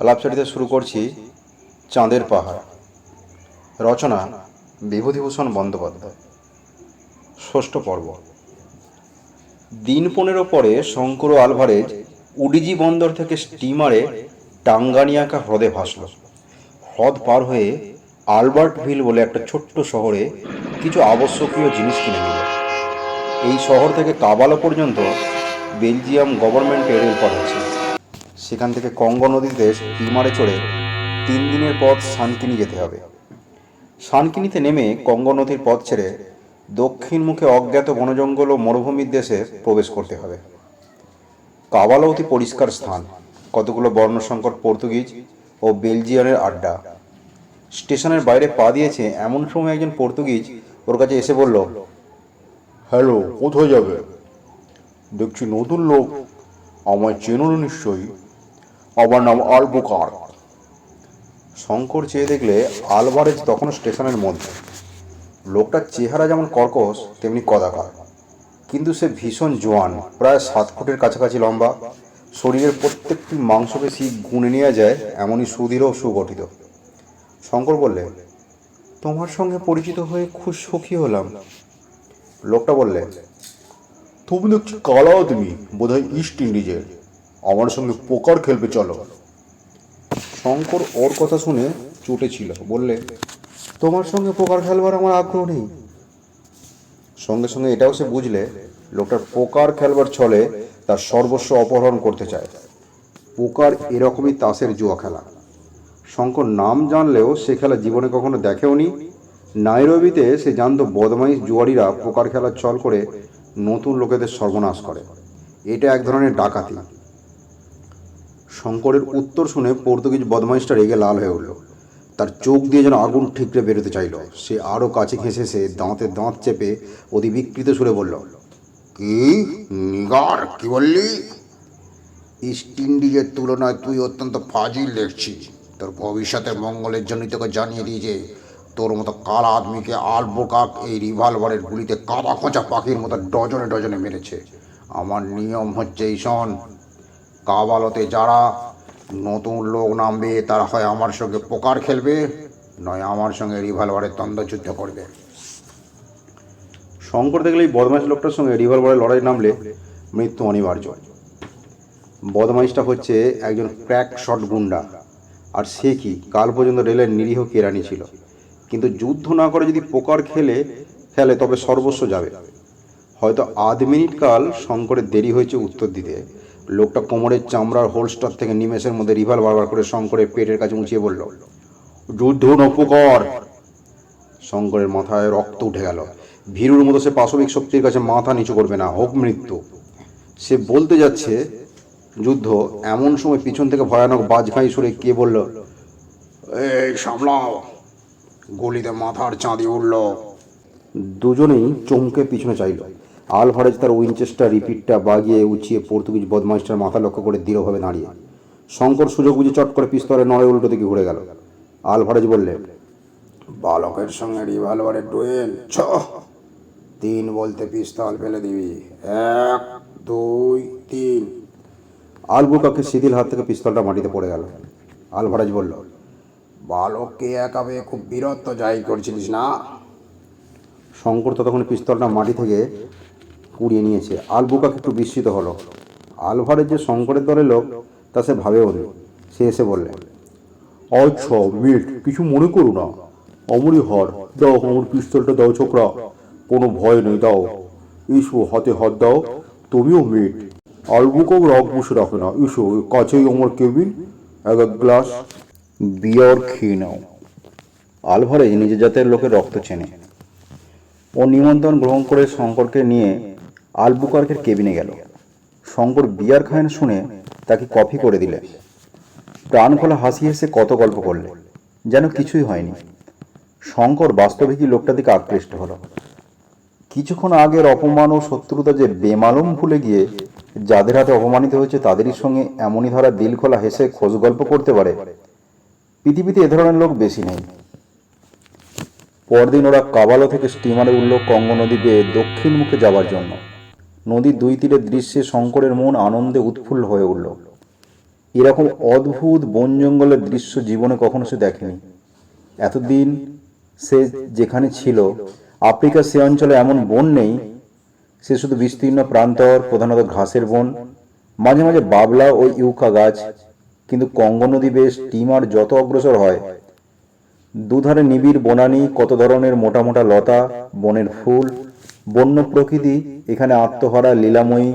আলাপচারিতা শুরু করছি চাঁদের পাহাড়। রচনা বিভূতিভূষণ বন্দ্যোপাধ্যায়। ষষ্ঠ পর্ব। দিন পনেরো পরে শঙ্কর আলভারেজ উডিজি বন্দর থেকে স্টিমারে টাঙ্গানিয়াকা হ্রদে ভাসল। হ্রদ পার হয়ে আলবার্টভিল বলে একটা ছোট্ট শহরে কিছু আবশ্যকীয় জিনিস কিনে নিল। এই শহর থেকে কাবালো পর্যন্ত বেলজিয়াম গভর্নমেন্টের রেলপথ আছে। সেখান থেকে কঙ্গো নদীতে স্টিমারে চড়ে তিন দিনের পথ শানকিনি যেতে হবে। শানকিনিতে নেমে কঙ্গো নদীর পথ ছেড়ে দক্ষিণ মুখে অজ্ঞাত বনজঙ্গল ও মরুভূমির দেশে প্রবেশ করতে হবে। কাবালো অতি পরিষ্কার স্থান। কতগুলো বর্ণসংকট পর্তুগিজ ও বেলজিয়ানের আড্ডা। স্টেশনের বাইরে পা দিয়েছে এমন সময় একজন পর্তুগিজ ওর কাছে এসে বলল, হ্যালো, কোথায় যাবে? দেখছি নতুন লোক। আমায় চেনো না নিশ্চয়ই? আমার নাম আলবুকার। শঙ্কর চেয়ে দেখলে আলভারেজ তখনও স্টেশনের মধ্যে। লোকটার চেহারা যেমন কর্কশ, তেমনি কদাকার। কিন্তু সে ভীষণ জোয়ান, প্রায় সাত ফুটের কাছাকাছি লম্বা। শরীরের প্রত্যেকটি মাংসপেশি গুনে নেওয়া যায়, এমনই সুদৃঢ় সুগঠিত। শঙ্কর বললে, তোমার সঙ্গে পরিচিত হয়ে খুব সুখী হলাম। লোকটা বললে, তুমি দেখছি কালা তুমি বোধহয় ইস্ট ইন্ডিজের। আমার সঙ্গে পোকার খেলবে, চলো। শঙ্কর ওর কথা শুনে চুটেছিল বললে, তোমার সঙ্গে পোকার খেলবার আমার আগ্রহ নেই। সঙ্গে সঙ্গে এটাও সে বুঝলে, লোকটার পোকার খেলবার ছলে তার সর্বস্ব অপহরণ করতে চায়। পোকার এরকমই তাসের জুয়া খেলা। শঙ্কর নাম জানলেও সে খেলা জীবনে কখনো দেখেওনি। নাইরবিতে সে জানতো বদমাইশ জুয়ারিরা পোকার খেলার ছল করে নতুন লোকেদের সর্বনাশ করে। এটা এক ধরনের ডাকাতি। শঙ্করের উত্তর শুনে পর্তুগিজ বদমাইশটা রেগে লাল হয়ে উঠল। তার চোখ দিয়ে যেন আগুন ঠিকরে বেরোতে চাইল। সে আরও কাছে ঘেঁষে সে দাঁতে দাঁত চেপে অতি বিকৃত সুরে বলল কি? নিগার? কি বললি? ইস্ট ইন্ডিজের তুলনায় তুই অত্যন্ত ফাজিল দেখছি। তোর ভবিষ্যতের মঙ্গলের জন্যই তোকে জানিয়ে দিয়েছে তোর মতো কালা আদমিকে আলবোকাক এই রিভলভারের গুলিতে কাদা খোঁচা পাখির মতো ডজনে ডজনে মেরেছে। আমার নিয়ম হচ্ছে এই শোন কাবালতে যারা নতুন লোক নামবে, তারা হয় আমার সঙ্গে পোকার খেলবে, নয় আমার সঙ্গে রিভলভারের দ্বন্দ্বযুদ্ধ করবে। শঙ্কর, দেখলে এই বদমাইশ লোকটার সঙ্গে রিভলভারের লড়াই নামলে মৃত্যু অনিবার্য। বদমাইশটা হচ্ছে একজন ক্র্যাক শট গুন্ডা। আর সে কি? কাল পর্যন্ত রেলের নিরীহ কেরানি ছিল। কিন্তু যুদ্ধ না করে যদি পোকার খেলে খেলে তবে সর্বস্ব যাবে। হয়তো আধ মিনিট কাল শঙ্করের দেরি হয়েছে উত্তর দিতে। লোকটা কোমরের চামড়ার হোলস্টার থেকে নিমেষের মধ্যে রিভলভার বার করে শঙ্করের পেটের কাছে উঁচিয়ে বলল, যুদ্ধ নপুকর শঙ্করের মাথায় রক্ত উঠে গেল। ভীরুর মতো সে পাশবিক শক্তির কাছে মাথা নিচু করবে না, হোক মৃত্যু। সে বলতে যাচ্ছে, যুদ্ধ এমন সময় পিছন থেকে ভয়ানক বাজঘাই সুরে কে বলল, এই সামলাও। গলিতে মাথার চাঁদি উঠল দুজনেই চমকে পিছনে চাইল। আলভারেজ তার উইনচেস্টার রিপিটটা বাগিয়ে উঁচিয়ে পর্তুগিজ বদমাইস্টার মাথা লক্ষ্য করে দৃঢ়ভাবে দাঁড়িয়ে। শঙ্কর সুযোগ বুঝে চট করে পিস্তলের নড়ে উল্টো দিকে ঘুরে গেল। আলভারেজ বললে বালকের সঙ্গে রিভলভারের ডুয়েল ছ। তিন বলতে পিস্তল ফেলে দিবি। এক দুই তিন। আলবুকাকে শিথিল হাত থেকে পিস্তলটা মাটিতে পড়ে গেল। আলভারেজ বলল বালককে একাবে খুব বীরত্ব জাহির করছিলিস না? শঙ্কর ততক্ষণ পিস্তলটা মাটি থেকে কুড়িয়ে নিয়েছে। আলবুকাক একটু বিস্মিত হলো। আলভারের যে শঙ্করের দলের লোক তা সে ভাবেও নি সে এসে বললে আচ্ছা মিট কিছু মনে করো না। অমরই হর, দাও আমার পিস্তলটা দাও ছোকরা। কোনো ভয় নেই, দাও। ইসো, হাতে হাত দাও। তুমিও মিট আলবুকক রাগ বসে রাখে না। ইসো কাছেই আমার কেবিন, এক এক গ্লাস বিয়র খেয়ে নাও। আলভারেজ নিজের জাতের লোকের রক্ত চেনে। ও নিমন্ত্রণ গ্রহণ করে শঙ্করকে নিয়ে আলবুকার্কের কেবিনে গেল। শঙ্কর বিয়ার খায়ন শুনে তাকে কফি করে দিলে। প্রাণ খোলা হাসি হেসে কত গল্প করলে। যেন কিছুই হয়নি। শঙ্কর বাস্তবিকই লোকটা দিকে আকৃষ্ট হলো? কিছুক্ষণ আগের অপমান ও শত্রুতা যে বেমালুম ভুলে গিয়ে যাদের হাতে অপমানিত হয়েছে তাদেরই সঙ্গে এমনই ধারা দিল খোলা হেসে খোঁজ গল্প করতে পারে। পৃথিবীতে এ ধরনের লোক বেশি নেই। পরদিন ওরা কাবালো থেকে স্টিমারে উঠল কঙ্গো নদী বেয়ে দক্ষিণ মুখে যাবার জন্য। নদীর দুই তীরের দৃশ্যে শঙ্করের মন আনন্দে উৎফুল্ল হয়ে উঠল। এরকম অদ্ভুত বন জঙ্গলের দৃশ্য জীবনে কখনো সে দেখেনি। এতদিন সে যেখানে ছিল, আফ্রিকার সে অঞ্চলে এমন বন নেই, সে শুধু বিস্তীর্ণ প্রান্তর, প্রধানত ঘাসের বন, মাঝে মাঝে বাবলা ও ইউকা গাছ, কিন্তু কঙ্গ নদী বেশ টিমার যত অগ্রসর হয়, দুধারে নিবিড় বনানী, কত ধরনের মোটা মোটা লতা, বনের ফুল বন্য প্রকৃতি এখানে আত্মহারা লীলাময়ী।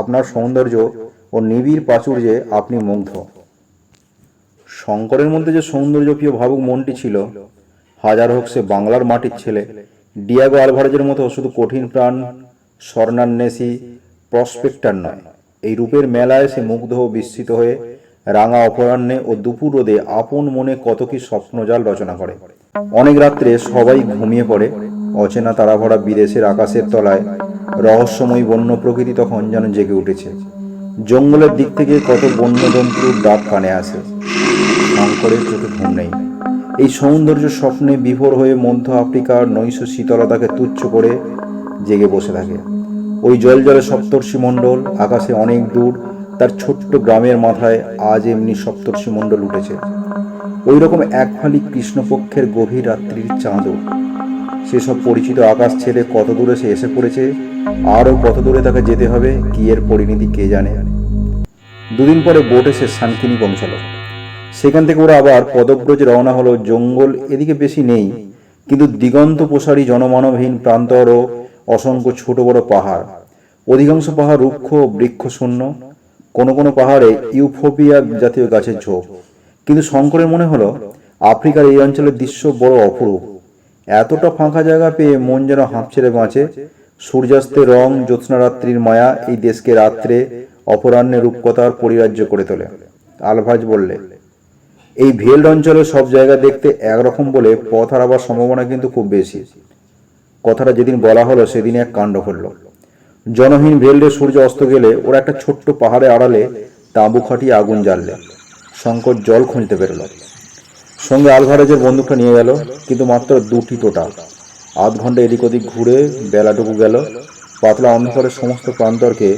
আপনার সৌন্দর্য ও নিবিড় প্রাচুর্যে আপনি মুগ্ধ। শঙ্করের মধ্যে যে সৌন্দর্যপ্রিয় ভাবুক মনটি ছিল, হাজার হোক সে বাংলার মাটির ছেলে, ডিয়াগো আলভারেজের মতো শুধু কঠিন প্রাণ, স্বর্ণান্বেষী, প্রসপেক্টার নয়। এই রূপের মেলায় সে মুগ্ধ ও বিস্মিত হয়ে রাঙা অপরাহ্নে ও দুপুর রোদে আপন মনে কত কি স্বপ্নজাল রচনা করে। অনেক রাত্রে সবাই ঘুমিয়ে পড়ে। অচেনা তারাভরা বিদেশের আকাশের তলায় রহস্যময়ী বন্য প্রকৃতি তখন যেন জেগে উঠেছে। জঙ্গলের দিক থেকে কত বন্য বন্যজন্তুর ডাক কানে আসে। শঙ্করের চোখে ঘুম নেই। এই সৌন্দর্য স্বপ্নে বিভোর হয়ে মধ্য আফ্রিকার নৈশ শীতলতাকে তুচ্ছ করে জেগে বসে থাকে। ওই জল জলে সপ্তর্ষি মণ্ডল আকাশে অনেক দূর, তার ছোট্ট গ্রামের মাথায় আজ এমনি সপ্তর্ষি মণ্ডল উঠেছে। ওই রকম এক ফালি কৃষ্ণপক্ষের গভীর রাত্রির চাঁদও। সেসব পরিচিত আকাশ ছেড়ে কত দূরে সে এসে পড়েছে? আরও কত দূরে তাকে যেতে হবে? কি এর পরিণতি কে জানে? দুদিন পরে বোট এসে শান্তিনি পৌঁছালো। সেখান থেকে ওরা আবার পদব্রজে রওনা হলো। জঙ্গল এদিকে বেশি নেই, কিন্তু দিগন্ত প্রসারী জনমানবহীন প্রান্তর ও অসংখ্য ছোট বড় পাহাড়। অধিকাংশ পাহাড় রুক্ষ বৃক্ষশূন্য। কোনো কোনো পাহাড়ে ইউফোপিয়া জাতীয় গাছের ঝোপ। কিন্তু শঙ্করের মনে হলো, আফ্রিকার এই অঞ্চলের দৃশ্য বড় অপরূপ। এতটা ফাঁকা জায়গা পেয়ে মন যেন হাঁপ ছেড়ে বাঁচে সূর্যাস্তের রং, জ্যোৎস্নারাত্রির মায়া এই দেশকে রাত্রে অপরাহ্নে রূপকথার পরিরাজ্য করে তোলে। আলভাজ বললে, এই ভেল্ড অঞ্চলের সব জায়গা দেখতে একরকম বলে পথ হারাবার সম্ভাবনা কিন্তু খুব বেশি। কথাটা যেদিন বলা হলো সেদিন এক কাণ্ড ঘটল। জনহীন ভেল্ডে সূর্য অস্ত গেলে ওরা একটা ছোট্ট পাহাড়ে আড়ালে তাঁবু খাটিয়ে আগুন জ্বাললে। শঙ্কর জল খুঁজতে বেরোলো। সঙ্গে আলভারেজের বন্দুকটা নিয়ে গেল, কিন্তু মাত্র দুটি টোটা। আধ ঘণ্টা এদিক ওদিক ঘুরে বেলাটুকু গেল, পাতলা অন্ধকারের সমস্ত প্রান্তরকে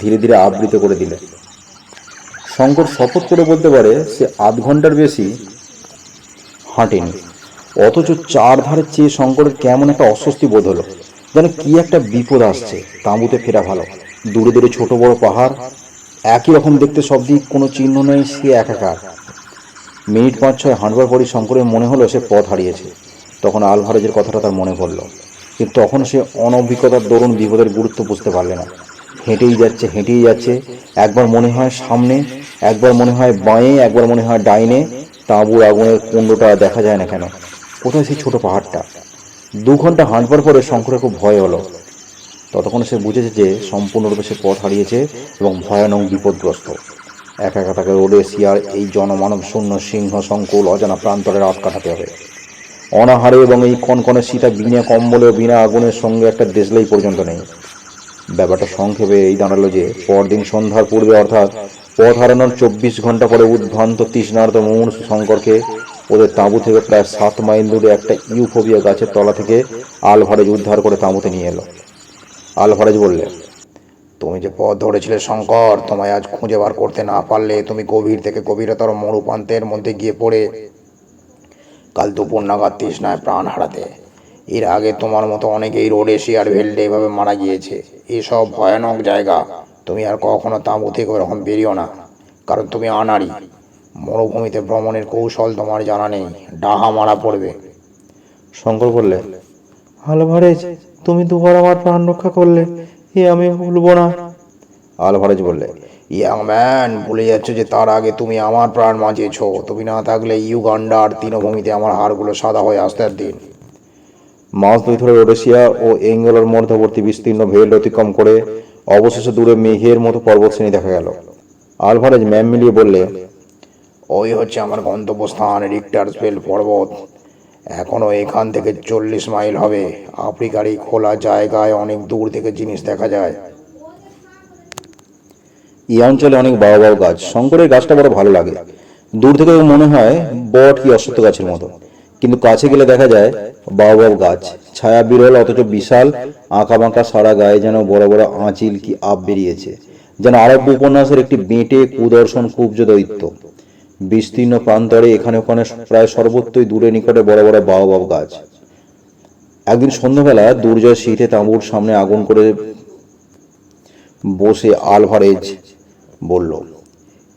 ধীরে ধীরে আবৃত করে দিলে। শঙ্কর শপথ করে বলতে পারে, সে আধ ঘণ্টার বেশি হাঁটেনি, অথচ চার ধারের চেয়ে শঙ্করের কেমন একটা অস্বস্তি বোধ হলো, যেন কি একটা বিপদ আসছে, তাঁবুতে ফেরা ভালো। দূরে দূরে ছোট বড় পাহাড়, একই রকম দেখতে সব দিক, কোনো চিহ্ন নেই, সে একাকার। মিনিট পাঁচ ছয় হাঁটবার পরই শঙ্করের মনে হলো সে পথ হারিয়েছে। তখন আলভারেজের কথাটা তার মনে পড়ল। কিন্তু তখন সে অনভিজ্ঞতার দরুন বিপদের গুরুত্ব বুঝতে পারলে না। হেঁটেই যাচ্ছে হেঁটেই যাচ্ছে। একবার মনে হয় সামনে, একবার মনে হয় বাঁয়ে, একবার মনে হয় ডাইনে। তাঁবুর আগুনের কুণ্ডটা দেখা যায় না কেন। কোথায় সেই ছোটো পাহাড়টা? দু ঘণ্টা হাঁটবার পরে শঙ্করের খুব ভয় হলো। ততক্ষণ সে বুঝেছে যে সম্পূর্ণরূপে সে পথ হারিয়েছে এবং ভয়ানক বিপদগ্রস্ত। একা একা তাকে ওডেসিয়ার এই জনমানব শূন্য সিংহ সংকুল অজানা প্রান্তরে রাত কাটাতে হবে। অনাহারে এবং এই কনকনে শীতা বিনা কম্বলে বিনা আগুনের সঙ্গে একটা দেশলাই পর্যন্ত নেই। ব্যাপারটা সংক্ষেপে এই দাঁড়াল যে, পরদিন সন্ধ্যার পূর্বে অর্থাৎ পথ হারানোর চব্বিশ ঘণ্টা পরে উদ্ভ্রান্ত তৃষ্ণার্ত মুমূর্ষু শঙ্করকে ওদের তাঁবু থেকে প্রায় সাত মাইল দূরে একটা ইউফোবিয়া গাছের তলা থেকে আলভারেজ উদ্ধার করে তাঁবুতে নিয়ে এলো। আলভারেজ বললে তুমি যে পথ ধরেছিলে শঙ্কর তোমায় আজ খুঁজে বার করতে না পারলে তুমি গভীর থেকে গভীরতর মরুপান্তের মধ্যে গিয়ে পড়ে। কাল দুপুর নাগাদ তৃষ্ণায় প্রাণ হারাতে। এর আগে তোমার মতো অনেকেই রোডেশিয়ার ভেল্ডে এভাবে মারা গিয়েছে। এসব ভয়ানক জায়গা তুমি আর কখনো তাঁবু থেকে ওরকম বেরিও না কারণ তুমি আনাড়ি। মরুভূমিতে ভ্রমণের কৌশল তোমার জানা নেই ডাহা মারা পড়বে। শঙ্কর বললে ভালো আলভারেজ তুমি দুবার আমার প্রাণ রক্ষা করলে। এ আমি ভুলবো না। আলভারেজ বললে ইয়াং ম্যান ভুলে যাচ্ছ যে তার আগে তুমি আমার প্রাণ বাঁচিয়েছ। তুমি না থাকলে ইউগান্ডার তৃণভূমিতে আমার হাড়গুলো সাদা হয়ে আসতে দিন মাস দুই ধরে রোডেশিয়া ও এঙ্গেলার মধ্যবর্তী বিস্তীর্ণ ভেল অতিক্রম করে অবশেষে দূরে মেঘের মতো পর্বতশ্রেণী দেখা গেল। আলভারেজ ম্যাম মিলিয়ে বললে ওই হচ্ছে আমার গন্তব্যস্থান রিক্টারসভেল পর্বত। এখনও এখান থেকে চল্লিশ মাইল হবে। আফ্রিকার এই খোলা জায়গায় অনেক দূর থেকে জিনিস দেখা যায়। এই অঞ্চলে অনেক বাবা বাবা গাছ। শঙ্করের গাছটা বড় ভালো লাগে। দূর থেকে মনে হয় বট কি অশ্বত্থ গাছের মতো। কিন্তু কাছে গেলে দেখা যায় বাবা গাছ। ছায়া বিরল, অথচ বিশাল আঁকা বাঁকা সারা গায়ে যেন বড় বড় আঁচিল কি আপ বেরিয়েছে। যেন আরব্য উপন্যাসের একটি বেঁটে কুদর্শন কুব্জ দৈত্য বিস্তীর্ণ প্রান্তরে এখানে ওখানে প্রায় সর্বত্রই দূরে নিকটে বড় বড় বাওবাব গাছ। একদিন সন্ধ্যাবেলা দুর্জয় শীতে তাঁবুর সামনে আগুন করে বসে আলভারেজ বলল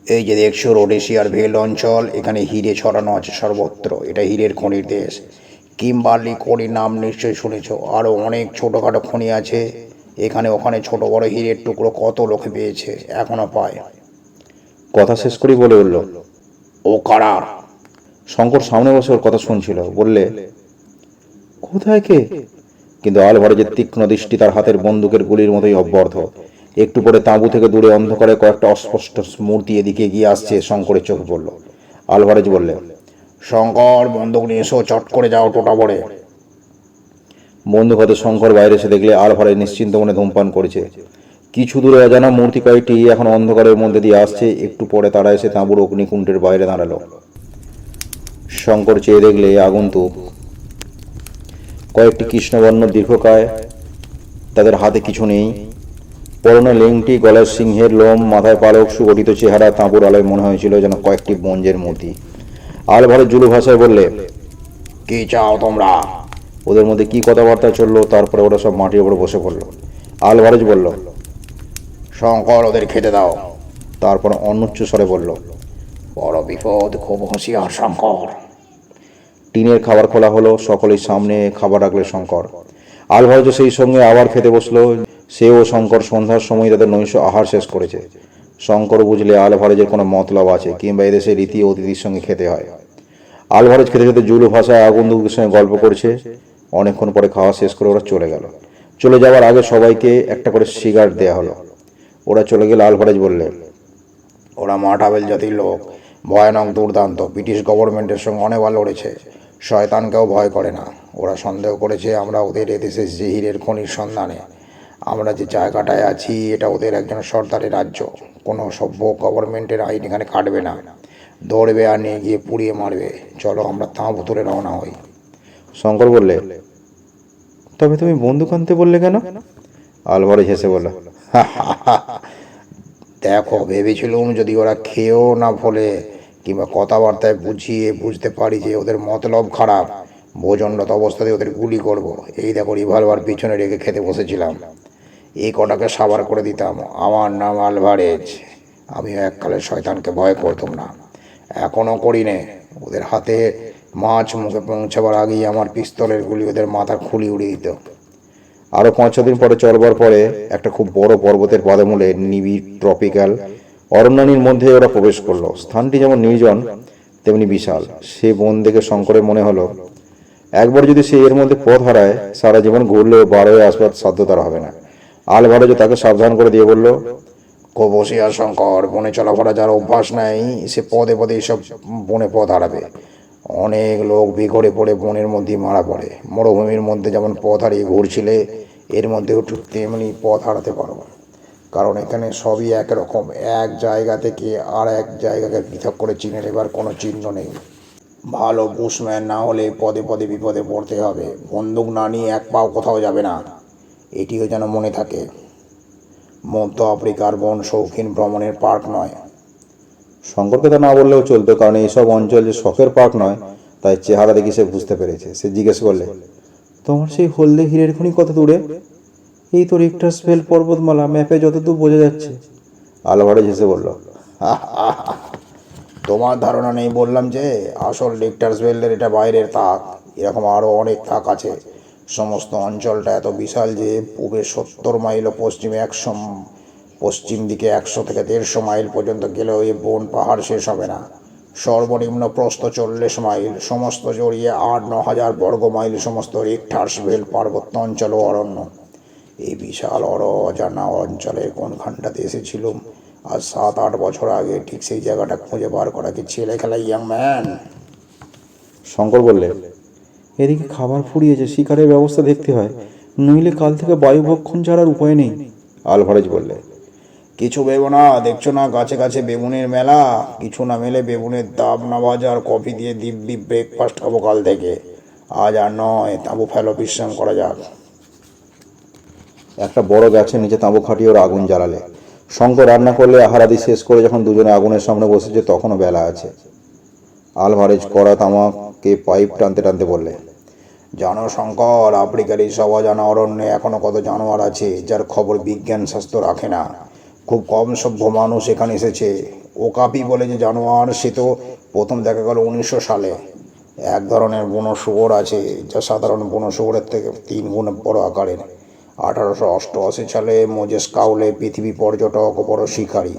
এই যে দেখছ রোডেশিয়ার ভেল অঞ্চল এখানে হিরে ছড়ানো আছে সর্বত্র। এটা হিরের খনির দেশ। কিম্বার্লি খনির নাম নিশ্চয়ই শুনেছ। আরও অনেক ছোটোখাটো খনি আছে। এখানে ওখানে ছোট বড় হিরের টুকরো কত লোকে পেয়েছে এখনও পায়। কথা শেষ করি বলে উঠল ও কারা শঙ্কর সামনে বসে ওর কথা শুনছিল। বললে কোথায় কে? কিন্তু আলভারেজের তীক্ষ্ণ দৃষ্টি তার হাতের বন্দুকের গুলির মতোই অব্যর্থ। একটু পরে তাঁবু থেকে দূরে অন্ধকারে কয়েকটা অস্পষ্ট মূর্তি এদিকে এগিয়ে আসছে শঙ্করের চোখ পড়ল আলভারেজ বললে শঙ্কর বন্দুক নিয়ে এসো চট করে যাও টোটা পড়ে। বন্দুক হাতে শঙ্কর বাইরে এসে দেখলে আলভারেজ নিশ্চিন্ত মনে ধূমপান করেছে। কিছু দূরে অজানা মূর্তি কয়েকটি এখন অন্ধকারের মধ্যে দিয়ে আসছে। একটু পরে তারা এসে তাঁবুর অগ্নিকুণ্ডের বাইরে দাঁড়াল। শঙ্কর চেয়ে দেখলে, আগন্তুক, কয়েকটি কৃষ্ণবর্ণ দীর্ঘকায়, তাদের হাতে কিছু নেই। পরনে লেংটি গলায় সিংহের লোম, মাথায় পালক, সুগঠিত চেহারা, তাঁবুর আলোয় মনে হয়েছিল যেন কয়েকটি বঞ্জের মূর্তি। আলভারেজ জুলু ভাষায় বললে, কি চাও তোমরা? ওদের মধ্যে কি কথাবার্তা চলল, তারপরে ওরা সব মাটির উপরে বসে পড়ল। আলভারেজ বলল শঙ্কর ওদের খেতে দাও। তারপর অনুচ্চ স্বরে বলল, বড় বিপদ, খুব হুঁশিয়ার শঙ্কর। টিনের খাবার খোলা হলো সকলের সামনে খাবার রাখলে শঙ্কর। আলভারেজ সেই সঙ্গে আবার খেতে বসল সে ও শঙ্কর সন্ধ্যার সময় তাদের নৈশ আহার শেষ করেছে। শঙ্কর বুঝলে আলভারেজের কোনো মতলব আছে, কিংবা এদেশে রীতি অতিথির সঙ্গে খেতে হয়। আলভারেজ খেতে খেতে জুলু ভাষায় আগুন দুগুদের সঙ্গে গল্প করছে। অনেকক্ষণ পরে খাওয়া শেষ করে ওরা চলে গেল। চলে যাওয়ার আগে সবাইকে একটা করে সিগারেট দেওয়া হলো। ওরা চলে গেলে আলভারেজ বললে। ওরা মাঠাবেল জাতির লোক ভয়ানক দুর্দান্ত ব্রিটিশ গভর্নমেন্টের সঙ্গে অনেকবার লড়েছে। শয়তানকেও ভয় করে না। ওরা সন্দেহ করেছে আমরা ওদের এদেশে যে হীরের খনির সন্ধানে। আমরা যে জায়গাটায় আছি এটা ওদের একজন সর্দারের রাজ্য। কোনো সভ্য গভর্নমেন্টের আইন এখানে কাটবে না। ধরবে আর নিয়ে গিয়ে পুড়িয়ে মারবে। চলো আমরা তাঁবু তুলে রওনা হই। শঙ্কর বললে তবে তুমি বন্দুক আনতে বললে কেন? আলভারেজ হেসে বলল দেখো ভেবেছিলুম যদি ওরা খেয়েও না ভোলে কিংবা কথাবার্তায় বুঝিয়ে বুঝতে পারি যে ওদের মতলব খারাপ, ভোজনরত অবস্থাতে ওদের গুলি করব। এই দেখো রিভলভার পিছনে রেখে খেতে বসেছিলাম। এই কটাকে সাবার করে দিতাম। আমার নাম আলভারেজ। আমিও এককালে শয়তানকে ভয় করতাম না। এখনও করি নে ওদের হাতে মাছ মুখে পৌঁছাবার আগেই আমার পিস্তলের গুলি ওদের মাথা খুলি উড়িয়ে দিত। আরও পাঁচ ছদিন পরে চলবার পরে একটা খুব বড় পর্বতের পাদমূলে নিবিড় ট্রপিক্যাল অরণ্যানীর মধ্যে ওরা প্রবেশ করল। স্থানটি যেমন নির্জন, তেমনি বিশাল। সে বন দেখে শঙ্করের মনে হলো, একবার যদি সে এর মধ্যে পথ হারায়, সারা জীবন ঘুরলেও বার আসবার সাধ্য তার হবে না। আলভারেজ তাকে সাবধান করে দিয়ে বলল কোবসিয়া শঙ্কর, বনে চলাফেরা যার অভ্যাস নাই, সে পদে পদে এইসব বনে পথ হারাবে। অনেক লোক বিঘরে পড়ে বনের মধ্যে মারা পড়ে। মরুভূমির মধ্যে যেমন পথ হারিয়ে ঘুরছিলে, এর মধ্যেও ঠিক তেমনি পথ হারাতে পারো। কারণ এখানে সবই একরকম, এক জায়গা থেকে আর এক জায়গাকে পৃথক করে চিনে নেবার কোনো চিহ্ন নেই। ভালো বুশম্যান না হলে পদে পদে বিপদে পড়তে হবে। বন্দুক না নিয়ে এক পাও কোথাও যাবে না। এটিও যেন মনে থাকে। মধ্য আফ্রিকার বন শৌখিন ভ্রমণের পার্ক নয়। শঙ্করকে তা না বললেও চলতো, কারণ এইসব অঞ্চল যে শখের পার্ক নয়, তাই চেহারা দেখে সে বুঝতে পেরেছে। সে জিজ্ঞেস করলে, তোমার সেই হলদে হীরের খনি কত দূরে? এই তো রিক্টার্সভেল পর্বতমালা, ম্যাপে যতদূর বোঝা যাচ্ছে। আলভারেজ হেসে বলল তোমার ধারণা নেই বললাম যে, আসল ডিক্টার্সভেলের এটা বাইরের তাক। এরকম আরও অনেক তাক আছে। সমস্ত অঞ্চলটা এত বিশাল যে, পূবে সত্তর মাইল পশ্চিমে একশো পশ্চিম দিকে একশো থেকে দেড়শো মাইল পর্যন্ত গেলেও এই বন পাহাড় শেষ হবে না। সর্বনিম্ন প্রস্থ চল্লিশ মাইল সমস্ত জড়িয়ে আট ন হাজার বর্গ মাইল সমস্ত রিক্টার্সভেল পার্বত্য অঞ্চল ও অরণ্য। এই বিশাল অর অজানা অঞ্চলের কোনখানটাতে এসেছিলুম? আর সাত আট বছর আগে ঠিক সেই জায়গাটা খুঁজে বার করা কি ছেলে খেলা ইয়াং ম্যান? শঙ্কর বললে এদিকে খাবার ফুরিয়েছে শিকারের ব্যবস্থা দেখতে হয় নইলে কাল থেকে বায়ুভক্ষণ ছাড়ার উপায় নেই। আলভারেজ বললে কিছু ভেবো না, দেখছ না গাছে গাছে বেগুনের মেলা? কিছু না মেলে বেগুনের দাব না ভাজা আর কফি দিয়ে দিব্যি ব্রেকফাস্ট খাব কাল থেকে। আজ আর নয়, তাঁবু ফেলো, বিশ্রাম করা যাক। একটা বড় গাছের নিচে তাঁবু খাটিয়ে ওরা আগুন জ্বালালে। শঙ্কর রান্না করলে আহারাদি শেষ করে যখন দুজনে আগুনের সামনে বসেছে, তখনও বেলা আছে। আলভারেজ কড়া তামাকে পাইপ টানতে টানতে বললে, জানো শঙ্কর, আফ্রিকার এই সব অজানা অরণ্যে এখনও কত জানোয়ার আছে, যার খবর বিজ্ঞান স্বাস্থ্য রাখে না। খুব কম সভ্য মানুষ এখানে এসেছে। ওকাপি বলে যে জানোয়ার, সে তো প্রথম দেখা গেল উনিশশো সালে। এক ধরনের বনো শুয়োর আছে, যা সাধারণ বনো শুয়োরের থেকে তিন গুণ বড় আকারের। আঠারোশো অষ্টআশি সালে মোজেস কাউলে পৃথিবী পর্যটক ও বড় শিকারী।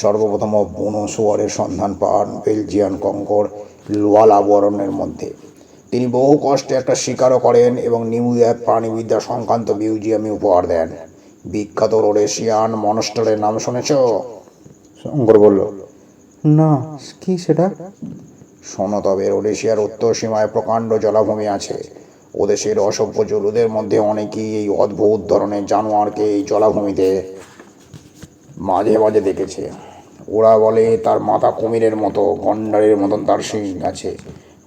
সর্বপ্রথম বনো শুয়োরের সন্ধান পান বেলজিয়ান কঙ্কর লোয়ালা অরণ্যের মধ্যে। তিনি বহু কষ্টে একটা শিকারও করেন এবং নিউ ইয়র্ক প্রাণীবিদ্যা সংক্রান্ত মিউজিয়ামে উপহার দেন। বিখ্যাত রোডেশিয়ান মনস্টারের নাম শুনেছ? শঙ্কর বলল না কি সেটা? শোনো তবে রোডেশিয়ার উত্তর সীমায় প্রকাণ্ড জলাভূমি আছে। ওদেশের অসভ্য জলুদের মধ্যে অনেকেই এই অদ্ভুত ধরনের জানোয়ারকে এই জলাভূমিতে মাঝে মাঝে দেখেছে। ওরা বলে তার মাথা কুমিরের মতো গন্ডারের মতন তার শিং আছে।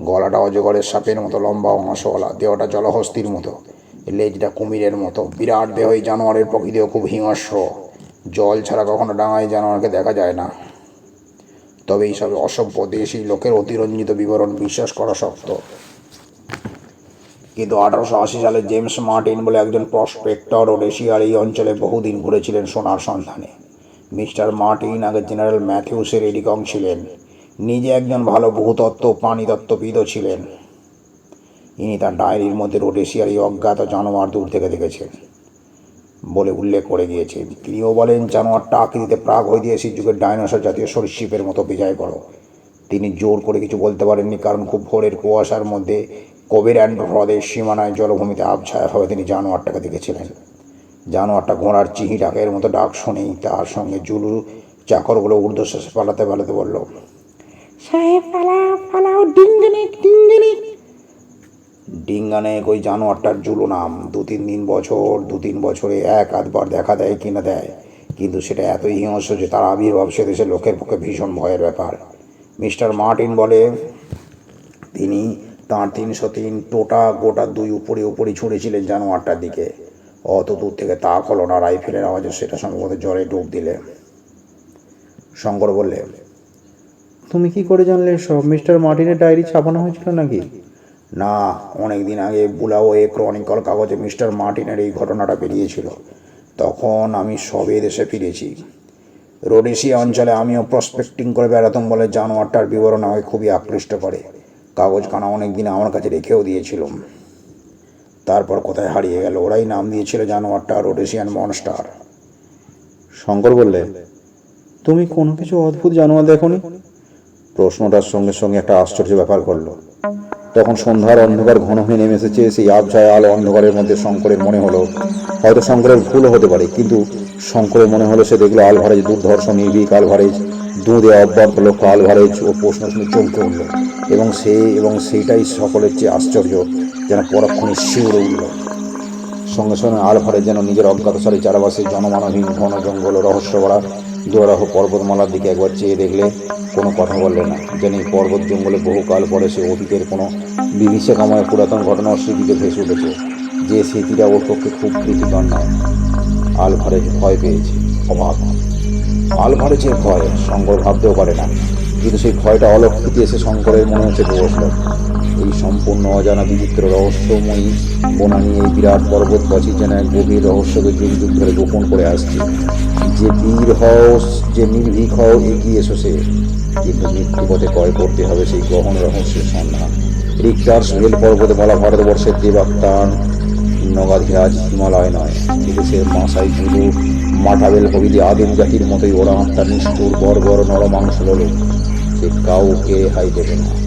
গলাটা অজগরের সাপের মতো লম্বা ও হাঁসওয়ালা দেহটা জলহস্তির মতো। লেজটা কুমিরের মতো। বিরাট দেহ জানোয়ারের প্রকৃতিও খুব হিংস্র। জল ছাড়া কখনো ডাঙায় জানোয়ারকে দেখা যায় না। তবে এইসব অসভ্য দেশি লোকের অতিরঞ্জিত বিবরণ বিশ্বাস করা শক্ত। কিন্তু আঠারোশো আশি সালে জেমস মার্টিন বলে একজন প্রসপেক্টর ও এশিয়ার এই অঞ্চলে বহুদিন ঘুরেছিলেন সোনার সন্ধানে। মিস্টার মার্টিন আগে জেনারেল ম্যাথিউসের এডিকং ছিলেন। নিজে একজন ভালো ভূতত্ত্ব প্রাণীতত্ত্ববিদও ছিলেন। ইনি তার ডায়েরির মধ্যে রোডেশিয়ার এই অজ্ঞাত জানোয়ার দূর থেকে দেখেছেন বলে উল্লেখ করে গিয়েছেন। তিনিও বলেন, জানোয়ারটা আকৃতিতে প্রাগ ঐতিহাসিক যুগের ডাইনোসর জাতীয় সরীসৃপের মতো বিজয় করো। তিনি জোর করে কিছু বলতে পারেননি, কারণ খুব ভোরের কুয়াশার মধ্যে কবির অ্যান্ড হ্রদের সীমানায় জলভূমিতে আবছায়াভাবে তিনি জানোয়ারটাকে দেখেছিলেন। জানোয়ারটা ঘোড়ার চিহি ডাকের মতো ডাক শুনেই তার সঙ্গে জুলু চাকরগুলো ঊর্ধ্বশ্বাসে পালাতে পালাতে বলল, সাহেব, পালাও পালাও ডিঙ্গিনিক ডিঙ্গিনিক ডিঙ্গানেক ওই জানোয়ারটার জুলো নাম। দু তিন দিন বছর, দু তিন বছরে এক আধবার দেখা দেয়, কিনা দেয়। কিন্তু সেটা এতই হিংস্র যে তার আবির্ভাব সে দেশের লোকের পক্ষে ভীষণ ভয়ের ব্যাপার। মিস্টার মার্টিন বলে, তিনি তাঁর তিনশো তিন টোটা গোটা দুই উপরে উপরে ছুঁড়েছিলেন জানোয়ারটার দিকে। অত দূর থেকে তাক হলো না রাইফেলের আওয়াজে, সেটা সম্ভবত জলে ডুব দিলে। শঙ্কর বললে, তুমি কি করে জানলে সব মিস্টার মার্টিনের ডায়েরি ছাপানো হয়েছিল নাকি? না অনেক দিন আগে বুলাও এ ক্রনিকল কাগজে মিস্টার মার্টিনের এই ঘটনাটা বেরিয়েছিল। তখন আমি সবে দেশে ফিরেছি। রোডেশিয়া অঞ্চলে আমিও প্রসপেক্টিং করে বেড়াতাম বলে জানোয়ারটার বিবরণ আমাকে খুবই আকৃষ্ট করে। কাগজখানা অনেক দিন আমার কাছে রেখেও দিয়েছিলাম। তারপর কোথায় হারিয়ে গেল ওরাই নাম দিয়েছিল জানোয়ারটা রোডেশিয়ান মনস্টার। শঙ্কর বললে তুমি কোনো কিছু অদ্ভুত জানোয়ার দেখোনি? প্রশ্নটার সঙ্গে সঙ্গে একটা আশ্চর্য ব্যাপার ঘটলো। তখন সন্ধ্যার অন্ধকার ঘন হয়ে নেমে এসেছে, সেই আবছায় আলো অন্ধকারের মধ্যে শঙ্করের মনে হলো। হয়তো শঙ্করের ভুলও হতে পারে, কিন্তু শঙ্করের মনে হলো সে দেখল আলভারেজ দুর্ধর্ষ, নির্ভীক আলভারেজ, দুধে অব্যর্থ লক্ষ্য আলভারেজ ও প্রশ্ন শুনে চমকে উঠল। এবং সে, এবং সেইটাই সকলের চেয়ে আশ্চর্য, যেন পরক্ষণে শিউরে উঠল। সঙ্গে সঙ্গে আলভারেজ যেন নিজের অজ্ঞাতসারে চারপাশে জনমানবহীন ঘন জঙ্গল রহস্য ভরা দুরাহ পর্বতমালার দিকে একবার চেয়ে দেখলে কোনো কথা বললে না। যেন এই পর্বত জঙ্গলে বহুকাল পরে সে অতীতের কোনো বিভীষিকাময় পুরাতন ঘটনার স্মৃতিতে ভেসে উঠেছে, যে স্মৃতিটা ওর পক্ষে খুব প্রীতিকর নয়। আলভারেজ ভয় পেয়েছে অভাব আলভারেজের ভয় শঙ্কর ভাবতেও পারে না। কিন্তু সেই ভয়টা অলক্ষিতে এসে শঙ্করের মনে হচ্ছে বসল এই সম্পূর্ণ অজানা বিচিত্র রহস্যময়ী বনানী এই বিরাট পর্বত বচি যেন এক গভীর রহস্যকে যুগ যুগ ধরে গোপন করে আসছে। যে বীর হও, যে নির্ভীক হও, এগিয়ে এসো সে। কিন্তু মৃত্যু পথে ক্রয় করতে হবে সেই গহন রহস্যের সন্ধান। রিক্টার সুহেল পর্বতে বলা ভারতবর্ষের দেবাক্তান নগাধিরাজ হিমালয় নয়। বিদেশের মাসাই জুলু মাঠাবেল কবিলি আদিম জাতির মতোই ওরা আত্মার নিষ্ঠুর, বর্বর নরমাংস লোক সে কাউকে হাই দেবে না।